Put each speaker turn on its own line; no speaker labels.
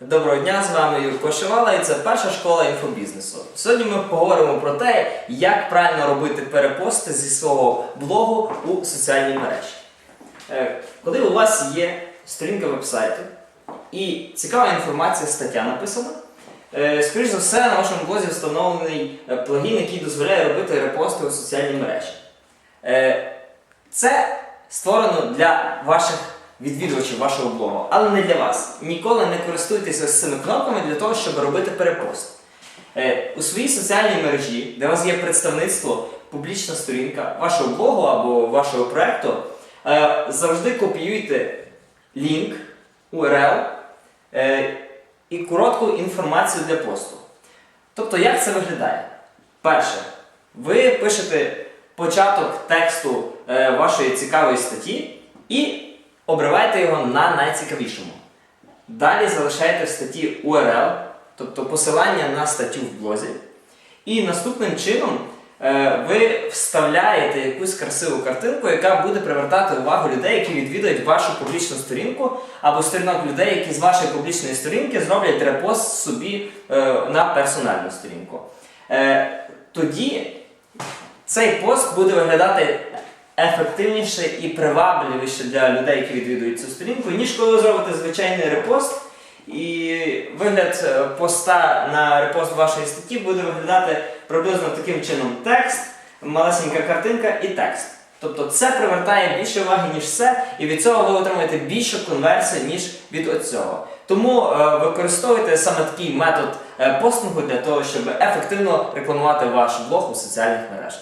Доброго дня, з вами Юрко Шивала і це перша школа інфобізнесу. Сьогодні ми поговоримо про те, як правильно робити перепости зі свого блогу у соціальні мережі. Е, Коли у вас є сторінка вебсайту і цікава інформація, стаття написана, е, скоріш за все, на вашому блозі встановлений е, плагін, який дозволяє робити репости у соціальні мережі. Це створено для ваших відвідувачів вашого блогу, але не для вас. Ніколи не користуйтеся цими кнопками для того, щоб робити перепост. Е, У своїй соціальній мережі, де у вас є представництво, публічна сторінка вашого блогу або вашого проекту, е, завжди копіюйте лінк, URL е, і коротку інформацію для посту. Тобто, як це виглядає? Перше, ви пишете початок тексту вашої цікавої статті і обриваєте його на найцікавішому. Далі залишаєте в статті URL, тобто посилання на статтю в блозі. І наступним чином е, ви вставляєте якусь красиву картинку, яка буде привертати увагу людей, які відвідують вашу публічну сторінку, або сторінок людей, які з вашої публічної сторінки зроблять репост собі е, на персональну сторінку. Е, тоді цей пост буде виглядати ефективніше і привабливіше для людей, які відвідують цю сторінку, ніж коли зробите звичайний репост. І вигляд е, поста на репост вашої статті буде виглядати приблизно таким чином: текст, малесенька картинка і текст. Тобто це привертає більше уваги, ніж все, і від цього ви отримаєте більшу конверсію, ніж від оцього. Тому е, використовуйте саме такий метод е, постингу для того, щоб ефективно рекламувати ваш блог у соціальних мережах.